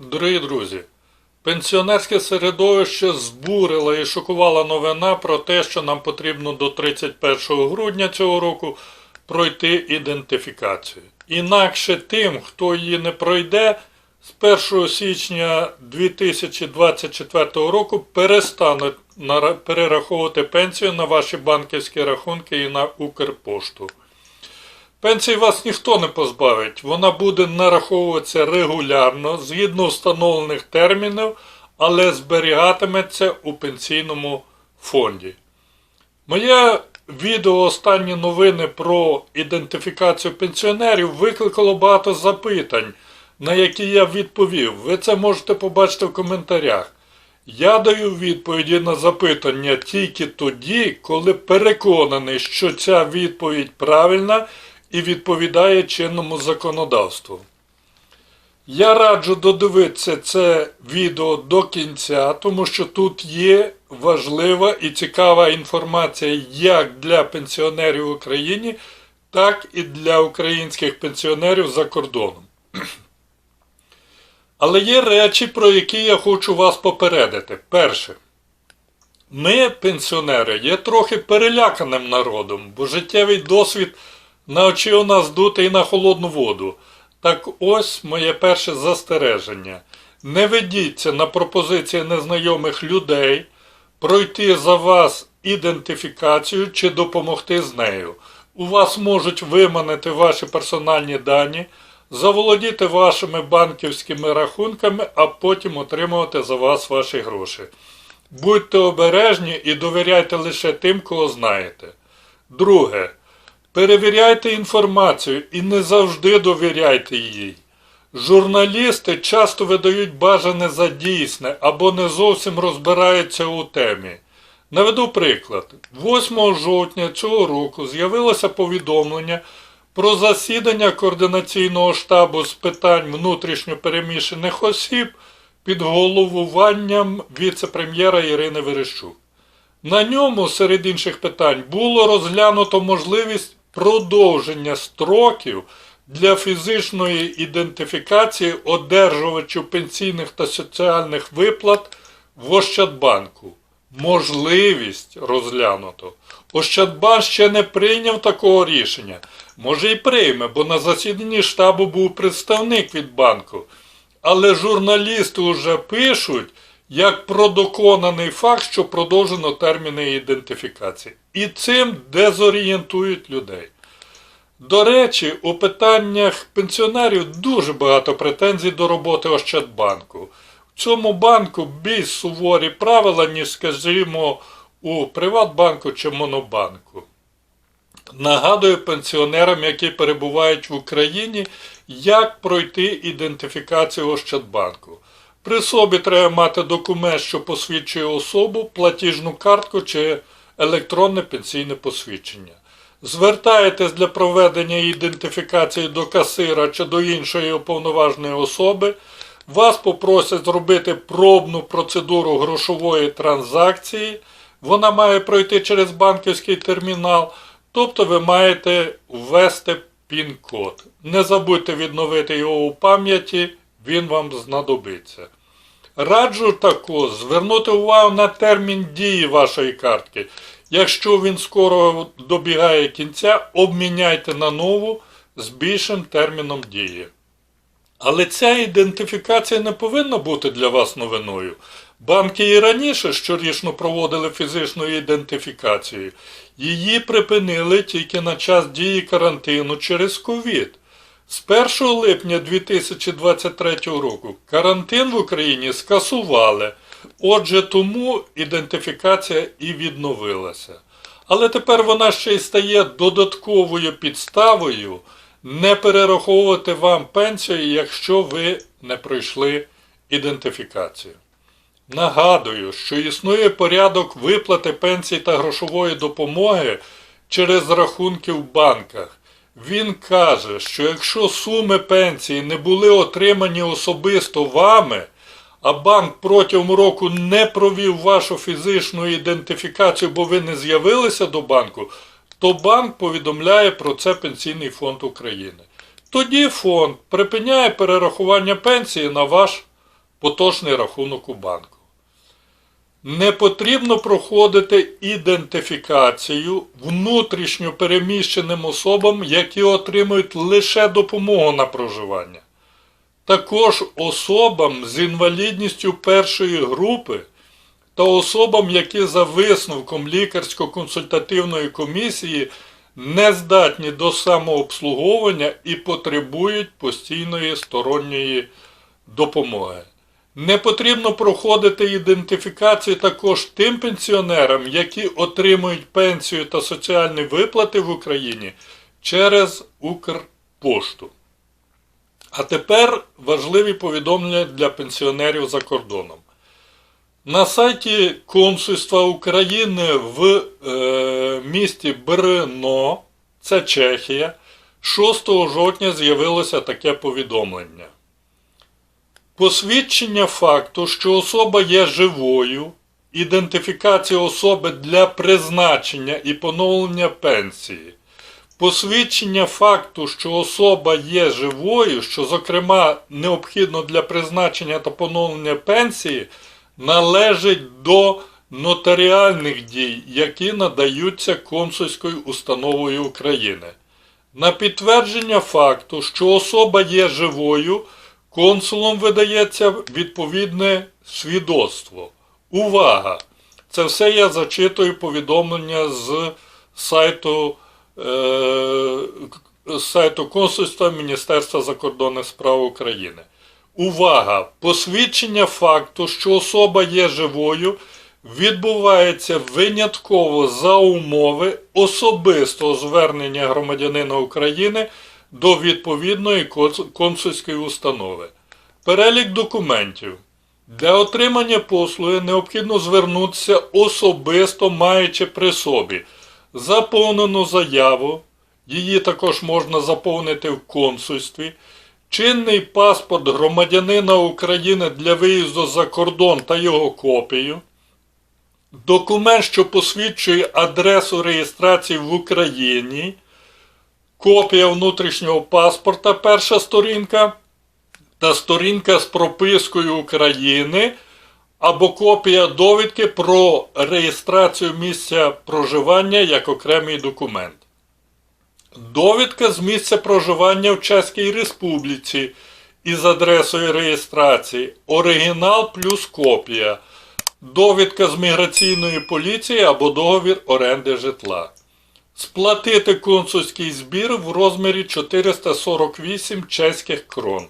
Дорогі друзі, пенсіонерське середовище збурила і шокувала новина про те, що нам потрібно до 31 грудня цього року пройти ідентифікацію. Інакше тим, хто її не пройде, з 1 січня 2024 року перестануть перераховувати пенсію на ваші банківські рахунки і на Укрпошту. Пенсії вас ніхто не позбавить, вона буде нараховуватися регулярно, згідно встановлених термінів, але зберігатиметься у пенсійному фонді. Моє відео останні новини про ідентифікацію пенсіонерів викликало багато запитань, на які я відповів. Ви це можете побачити в коментарях. Я даю відповіді на запитання тільки тоді, коли переконаний, що ця відповідь правильна і відповідає чинному законодавству. Я раджу додивитися це відео до кінця, тому що тут є важлива і цікава інформація як для пенсіонерів в Україні, так і для українських пенсіонерів за кордоном. Але є речі, про які я хочу вас попередити. Перше. Ми, пенсіонери, є трохи переляканим народом, бо життєвий досвід навчив нас дути і на холодну воду. Так ось моє перше застереження. Не ведіться на пропозиції незнайомих людей пройти за вас ідентифікацію чи допомогти з нею. У вас можуть виманити ваші персональні дані, заволодіти вашими банківськими рахунками, а потім отримувати за вас ваші гроші. Будьте обережні і довіряйте лише тим, кого знаєте. Друге. Перевіряйте інформацію і не завжди довіряйте їй. Журналісти часто видають бажане за дійсне або не зовсім розбираються у темі. Наведу приклад. 8 жовтня цього року з'явилося повідомлення про засідання координаційного штабу з питань внутрішньо переміщених осіб під головуванням віце-прем'єра Ірини Верещук. На ньому, серед інших питань, було розглянуто можливість продовження строків для фізичної ідентифікації одержувачів пенсійних та соціальних виплат в Ощадбанку. Можливість розглянуто. Ощадбанк ще не прийняв такого рішення. Може і прийме, бо на засіданні штабу був представник від банку. Але журналісти вже пишуть, як про доконаний факт, що продовжено терміни ідентифікації. І цим дезорієнтують людей. До речі, у питаннях пенсіонерів дуже багато претензій до роботи Ощадбанку. В цьому банку більш суворі правила, ніж, скажімо, у Приватбанку чи Монобанку. Нагадую пенсіонерам, які перебувають в Україні, як пройти ідентифікацію Ощадбанку. При собі треба мати документ, що посвідчує особу, платіжну картку чи електронне пенсійне посвідчення. Звертаєтесь для проведення ідентифікації до касира чи до іншої уповноваженої особи, вас попросять зробити пробну процедуру грошової транзакції. Вона має пройти через банківський термінал, тобто ви маєте ввести пін-код. Не забудьте відновити його у пам'яті, він вам знадобиться. Раджу також звернути увагу на термін дії вашої картки. Якщо він скоро добігає кінця, обміняйте на нову з більшим терміном дії. Але ця ідентифікація не повинна бути для вас новиною. Банки і раніше щорічно проводили фізичну ідентифікацію. Її припинили тільки на час дії карантину через ковід. З 1 липня 2023 року карантин в Україні скасували, отже тому ідентифікація і відновилася. Але тепер вона ще й стає додатковою підставою не перераховувати вам пенсію, якщо ви не пройшли ідентифікацію. Нагадую, що існує порядок виплати пенсій та грошової допомоги через рахунки в банках. Він каже, що якщо суми пенсії не були отримані особисто вами, а банк протягом року не провів вашу фізичну ідентифікацію, бо ви не з'явилися до банку, то банк повідомляє про це Пенсійний фонд України. Тоді фонд припиняє перерахування пенсії на ваш поточний рахунок у банку. Не потрібно проходити ідентифікацію внутрішньо переміщеним особам, які отримують лише допомогу на проживання. Також особам з інвалідністю першої групи та особам, які за висновком лікарсько-консультативної комісії не здатні до самообслуговування і потребують постійної сторонньої допомоги. Не потрібно проходити ідентифікацію також тим пенсіонерам, які отримують пенсію та соціальні виплати в Україні через Укрпошту. А тепер важливі повідомлення для пенсіонерів за кордоном. На сайті Консульства України в е, місті Брно, це Чехія, 6 жовтня з'явилося таке повідомлення. Посвідчення факту, що особа є живою, ідентифікація особи для призначення і поновлення пенсії. Посвідчення факту, що особа є живою, що, зокрема, необхідно для призначення та поновлення пенсії, належить до нотаріальних дій, які надаються консульською установою України. На підтвердження факту, що особа є живою, консулом видається відповідне свідоцтво. Увага! Це все я зачитую повідомлення з сайту, е, сайту консульства Міністерства закордонних справ України. Увага! Посвідчення факту, що особа є живою, відбувається винятково за умови особистого звернення громадянина України до відповідної консульської установи. Перелік документів. Для отримання послуги необхідно звернутися особисто маючи при собі заповнену заяву, її також можна заповнити в консульстві, чинний паспорт громадянина України для виїзду за кордон та його копію, документ, що посвідчує адресу реєстрації в Україні, копія внутрішнього паспорта, перша сторінка, та сторінка з пропискою України або копія довідки про реєстрацію місця проживання як окремий документ. Довідка з місця проживання в Чеській Республіці із адресою реєстрації, оригінал плюс копія, довідка з міграційної поліції або договір оренди житла. Сплатити консульський збір в розмірі 448 чеських крон.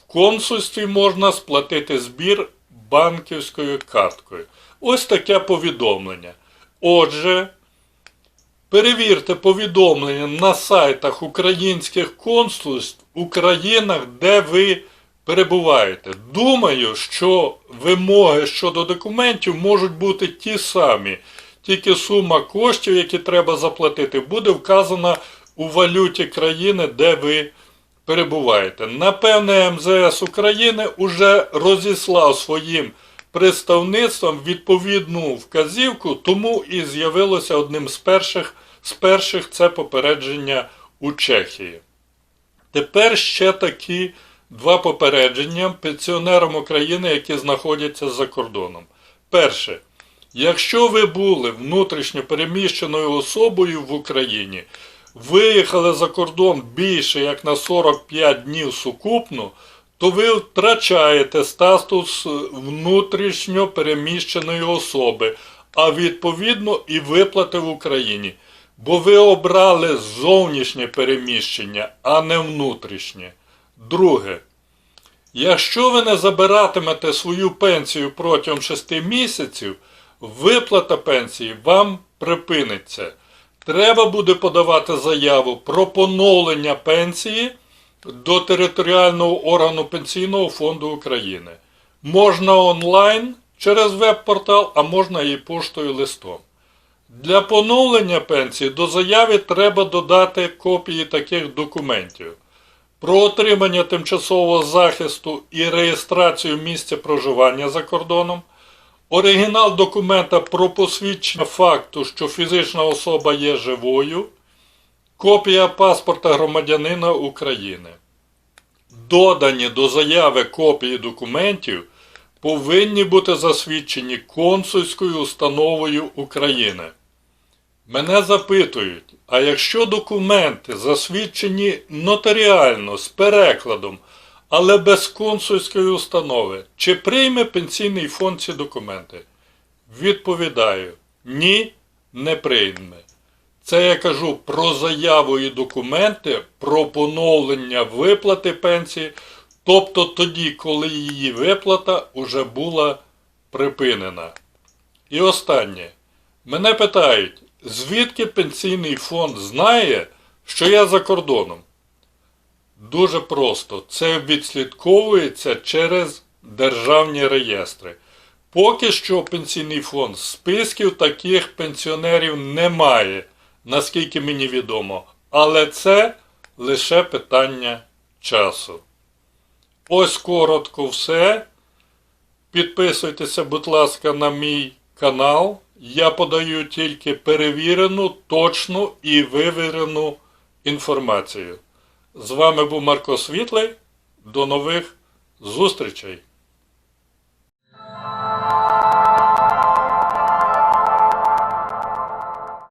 В консульстві можна сплатити збір банківською карткою. Ось таке повідомлення. Отже, перевірте повідомлення на сайтах українських консульств у країнах, де ви перебуваєте. Думаю, що вимоги щодо документів можуть бути ті самі, тільки сума коштів, які треба заплатити, буде вказана у валюті країни, де ви перебуваєте. Напевне, МЗС України уже розіслав своїм представництвам відповідну вказівку, тому і з'явилося одним з перших, з перших це попередження у Чехії. Тепер ще такі два попередження пенсіонерам України, які знаходяться за кордоном. Перше. Якщо ви були внутрішньо переміщеною особою в Україні, виїхали за кордон більше як на 45 днів сукупно, то ви втрачаєте статус внутрішньо переміщеної особи, а відповідно і виплати в Україні. Бо ви обрали зовнішнє переміщення, а не внутрішнє. Друге. Якщо ви не забиратимете свою пенсію протягом 6 місяців, виплата пенсії вам припиниться. Треба буде подавати заяву про поновлення пенсії до територіального органу Пенсійного фонду України. Можна онлайн через веб-портал, а можна і поштою листом. Для поновлення пенсії до заяви треба додати копії таких документів. Про отримання тимчасового захисту і реєстрацію місця проживання за кордоном, оригінал документа про посвідчення факту, що фізична особа є живою, копія паспорта громадянина України. Додані до заяви копії документів повинні бути засвідчені консульською установою України. Мене запитують, а якщо документи засвідчені нотаріально з перекладом, але без консульської установи, чи прийме пенсійний фонд ці документи? Відповідаю, ні, не прийме. Це я кажу про заяву і документи про поновлення виплати пенсії, тобто тоді, коли її виплата вже була припинена. І останнє. Мене питають, звідки пенсійний фонд знає, що я за кордоном? Дуже просто. Це відслідковується через державні реєстри. Поки що пенсійний фонд списків таких пенсіонерів немає, наскільки мені відомо. Але це лише питання часу. Ось коротко все. Підписуйтеся, будь ласка, на мій канал. Я подаю тільки перевірену, точну і вивірену інформацію. З вами був Марко Світлий. До нових зустрічей!